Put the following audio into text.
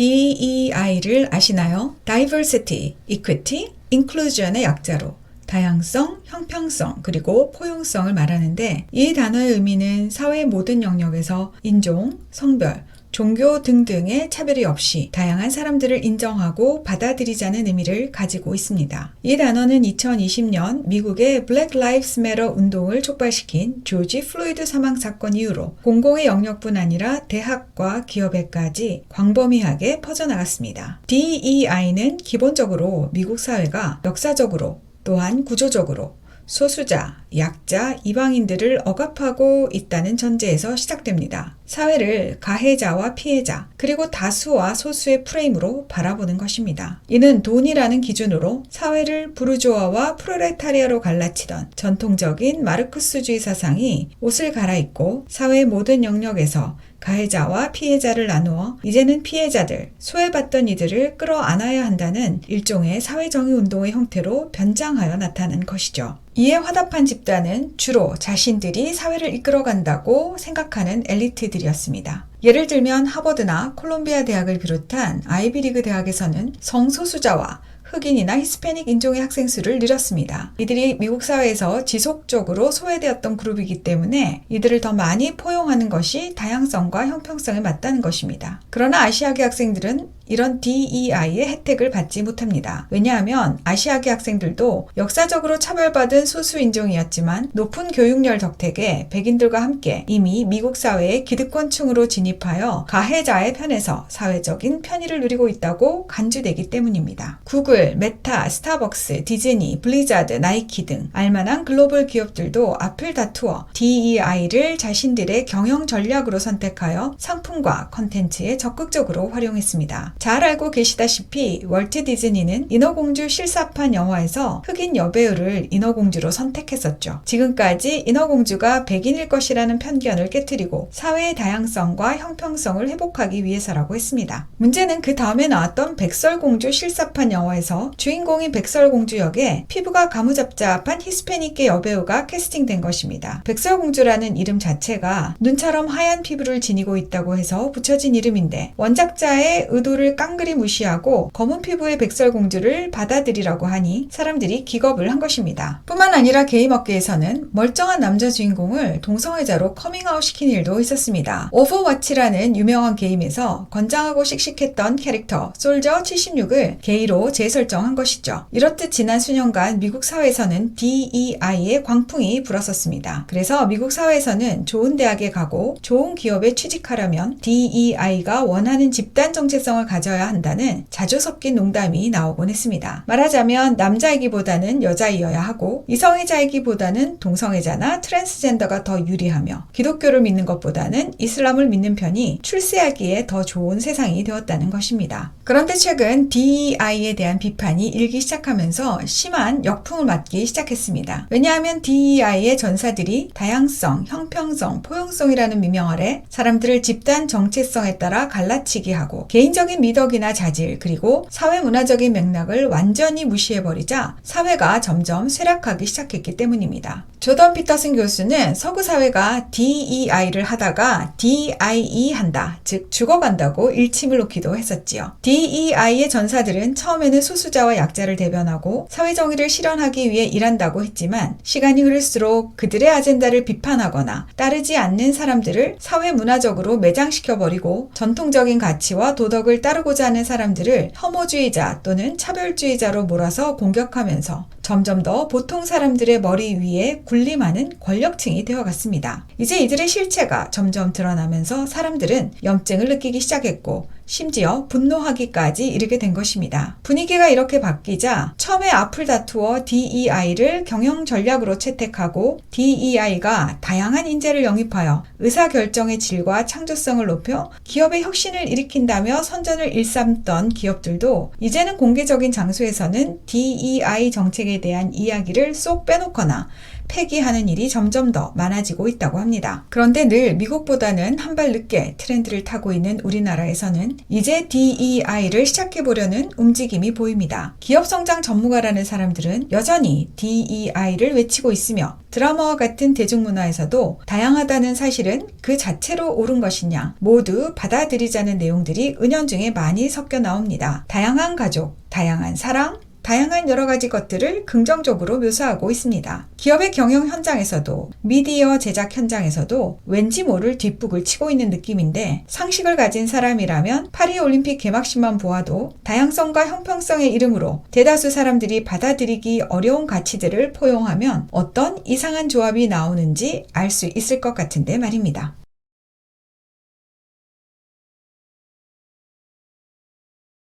DEI를 아시나요? Diversity, Equity, Inclusion의 약자로 다양성, 형평성, 그리고 포용성을 말하는데 이 단어의 의미는 사회의 모든 영역에서 인종, 성별, 종교 등등의 차별이 없이 다양한 사람들을 인정하고 받아들이자는 의미를 가지고 있습니다. 이 단어는 2020년 미국의 Black Lives Matter 운동을 촉발시킨 조지 플로이드 사망 사건 이후로 공공의 영역뿐 아니라 대학과 기업에까지 광범위하게 퍼져나갔습니다. DEI는 기본적으로 미국 사회가 역사적으로 또한 구조적으로 소수자, 약자, 이방인들을 억압하고 있다는 전제에서 시작됩니다. 사회를 가해자와 피해자, 그리고 다수와 소수의 프레임으로 바라보는 것입니다. 이는 돈이라는 기준으로 사회를 부르주아와 프로레타리아로 갈라치던 전통적인 마르크스주의 사상이 옷을 갈아입고 사회의 모든 영역에서 가해자와 피해자를 나누어 이제는 피해자들, 소외받던 이들을 끌어안아야 한다는 일종의 사회정의 운동의 형태로 변장하여 나타난 것이죠. 이에 화답한 집단은 주로 자신들이 사회를 이끌어간다고 생각하는 엘리트들이었습니다. 예를 들면 하버드나 콜롬비아 대학을 비롯한 아이비리그 대학에서는 성소수자와 흑인이나 히스패닉 인종의 학생 수를 늘렸습니다. 이들이 미국 사회에서 지속적으로 소외되었던 그룹이기 때문에 이들을 더 많이 포용하는 것이 다양성과 형평성에 맞다는 것입니다. 그러나 아시아계 학생들은 이런 DEI의 혜택을 받지 못합니다. 왜냐하면 아시아계 학생들도 역사적으로 차별받은 소수 인종이었지만 높은 교육열 덕택에 백인들과 함께 이미 미국 사회의 기득권층으로 진입하여 가해자의 편에서 사회적인 편의를 누리고 있다고 간주되기 때문입니다. 구글, 메타, 스타벅스, 디즈니, 블리자드, 나이키 등 알만한 글로벌 기업들도 앞을 다투어 DEI를 자신들의 경영 전략으로 선택하여 상품과 컨텐츠에 적극적으로 활용했습니다. 잘 알고 계시다시피 월트 디즈니는 인어공주 실사판 영화에서 흑인 여배우를 인어공주로 선택했었죠. 지금까지 인어공주가 백인일 것이라는 편견을 깨뜨리고 사회의 다양성과 형평성을 회복하기 위해서라고 했습니다. 문제는 그 다음에 나왔던 백설공주 실사판 영화에서 주인공인 백설공주 역에 피부가 가무잡잡한 히스패닉계 여배우가 캐스팅된 것입니다. 백설공주라는 이름 자체가 눈처럼 하얀 피부를 지니고 있다고 해서 붙여진 이름인데 원작자의 의도를 깡그리 무시하고 검은 피부의 백설공주를 받아들이라고 하니 사람들이 기겁을 한 것입니다. 뿐만 아니라 게임 업계에서는 멀쩡한 남자 주인공을 동성애자로 커밍아웃 시킨 일도 있었습니다. 오버워치라는 유명한 게임에서 건장하고 씩씩했던 캐릭터 솔저 76을 게이로 재설정한 것이죠. 이렇듯 지난 수년간 미국 사회에서는 DEI의 광풍이 불었었습니다. 그래서 미국 사회에서는 좋은 대학에 가고 좋은 기업에 취직하려면 DEI가 원하는 집단 정체성을 가져야 한다는 자주 섞인 농담이 나오곤 했습니다. 말하자면 남자이기보다는 여자이어야 하고 이성애자이기보다는 동성애자나 트랜스젠더가 더 유리하며 기독교를 믿는 것보다는 이슬람을 믿는 편이 출세하기에 더 좋은 세상이 되었다는 것입니다. 그런데 최근 DEI에 대한 비판이 일기 시작하면서 심한 역풍을 맞기 시작했습니다. 왜냐하면 DEI의 전사들이 다양성, 형평성, 포용성이라는 미명 아래 사람들을 집단 정체성에 따라 갈라치기 하고 개인적인 미덕이나 자질 그리고 사회 문화적인 맥락을 완전히 무시해버리자 사회가 점점 쇠락하기 시작했기 때문입니다. 조던 피터슨 교수는 서구 사회가 DEI를 하다가 DIE 한다, 즉 죽어간다고 일침을 놓기도 했었지요. DEI의 전사들은 처음에는 소수자와 약자를 대변하고 사회 정의를 실현하기 위해 일한다고 했지만 시간이 흐를수록 그들의 아젠다를 비판하거나 따르지 않는 사람들을 사회 문화적으로 매장시켜 버리고 전통적인 가치와 도덕을 따르고자 하는 사람들을 혐오주의자 또는 차별주의자로 몰아서 공격하면서 점점 더 보통 사람들의 머리 위에 군림하는 권력층이 되어갔습니다. 이제 이들의 실체가 점점 드러나면서 사람들은 염증을 느끼기 시작했고 심지어 분노하기까지 이르게 된 것입니다. 분위기가 이렇게 바뀌자 처음에 앞을 다투어 DEI를 경영 전략으로 채택하고 DEI가 다양한 인재를 영입하여 의사결정의 질과 창조성을 높여 기업의 혁신을 일으킨다며 선전을 일삼던 기업들도 이제는 공개적인 장소에서는 DEI 정책에 대한 이야기를 쏙 빼놓거나 폐기하는 일이 점점 더 많아지고 있다고 합니다. 그런데 늘 미국보다는 한 발 늦게 트렌드를 타고 있는 우리나라에서는 이제 DEI를 시작해 보려는 움직임이 보입니다. 기업 성장 전문가라는 사람들은 여전히 DEI를 외치고 있으며 드라마와 같은 대중문화에서도 다양하다는 사실은 그 자체로 옳은 것이냐 모두 받아들이자는 내용들이 은연중에 많이 섞여 나옵니다. 다양한 가족, 다양한 사랑, 다양한 여러 가지 것들을 긍정적으로 묘사하고 있습니다. 기업의 경영 현장에서도 미디어 제작 현장에서도 왠지 모를 뒷북을 치고 있는 느낌인데 상식을 가진 사람이라면 파리 올림픽 개막식만 보아도 다양성과 형평성의 이름으로 대다수 사람들이 받아들이기 어려운 가치들을 포용하면 어떤 이상한 조합이 나오는지 알 수 있을 것 같은데 말입니다.